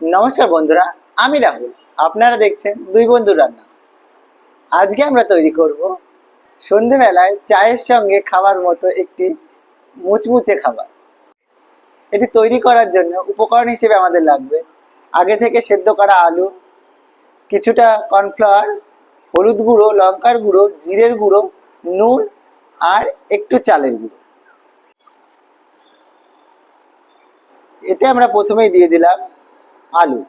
নমস্কার বন্ধুরা, আমি রাহুল। আপনারা দেখছেন দুই বন্ধুর রান্না। আজকে আমরা তৈরি করব সন্ধেবেলায় চায়ের সঙ্গে খাবার মতো একটি মুচমুচে খাবার। এটি তৈরি করার জন্য উপকরণ হিসেবে আমাদের লাগবে। আগে থেকে সেদ্ধ করা আলু, কিছুটা কর্নফ্লাওয়ার, হলুদ গুঁড়ো, লঙ্কার গুঁড়ো, জিরের গুঁড়ো, নুন আর একটু চালের গুঁড়ো। এতে আমরা প্রথমেই দিয়ে দিলাম আলু।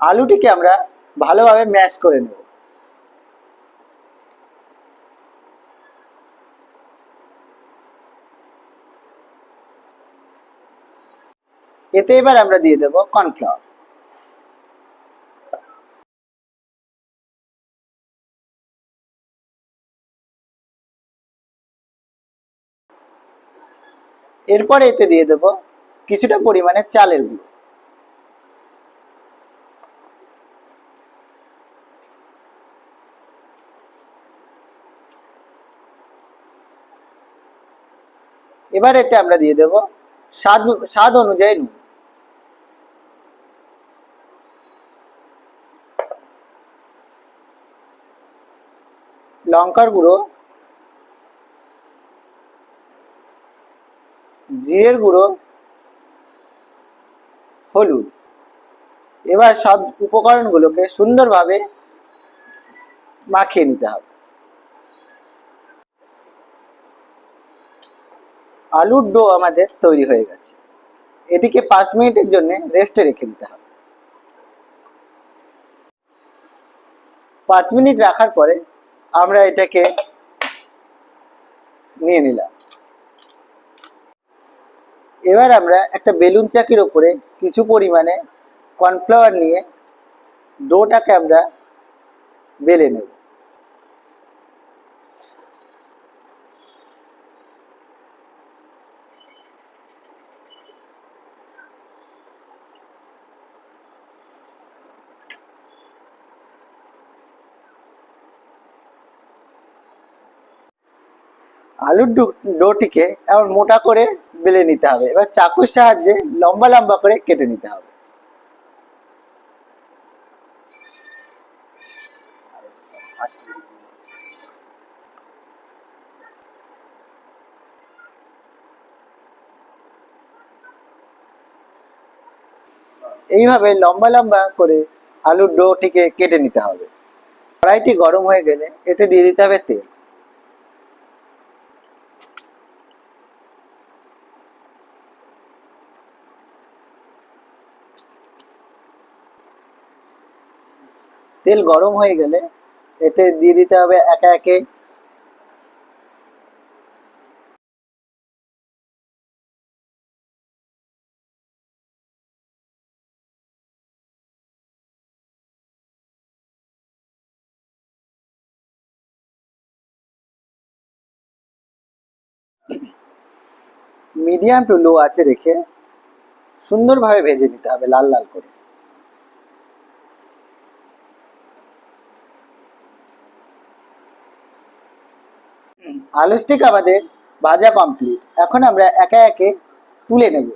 আলুটিকে আমরা ভালোভাবে ম্যাশ করে নেব। এতে এবার আমরা দিয়ে দেব কর্নফ্লাওয়ার। এরপরে এতে দিয়ে দেব কিছুটা পরিমাণে চালের গুঁড়ো। এবার এতে আমরা দিয়ে দেব স্বাদ স্বাদ অনুযায়ী নুন। লঙ্কার গুঁড়ো জিরের গুঁড়ো, হলুদ। এবার সব উপকরণগুলোকে সুন্দরভাবে মাখিয়ে নিতে হবে। আলুর ডো আমাদের তৈরি হয়ে গেছে। এটিকে পাঁচ মিনিটের জন্য রেস্টে রেখে দিতে হবে। পাঁচ মিনিট রাখার পরে আমরা এটাকে নিয়ে নিলাম। এবার আমরা একটা বেলুন চাকির ওপরে কিছু পরিমাণে কর্নফ্লাওয়ার নিয়ে ডোটাকে আমরা বেলে নেব। আলুর ডোটিকে এমন মোটা করে বেলে নিতে হবে। এবার চাকুর সাহায্যে লম্বা লম্বা করে কেটে নিতে হবে। এইভাবে লম্বা লম্বা করে আলুর ডোটিকে কেটে নিতে হবে। কড়াইটি গরম হয়ে গেলে এতে দিয়ে দিতে হবে তেল। তেল গরম হয়ে গেলে এতে দিয়ে দিতে হবে একে একে মিডিয়াম টু লো আছে রেখে সুন্দরভাবে ভেজে নিতে হবে লাল লাল করে। আলু স্টিক আমাদের ভাজা কমপ্লিট এখন আমরা একে একে তুলে নেব।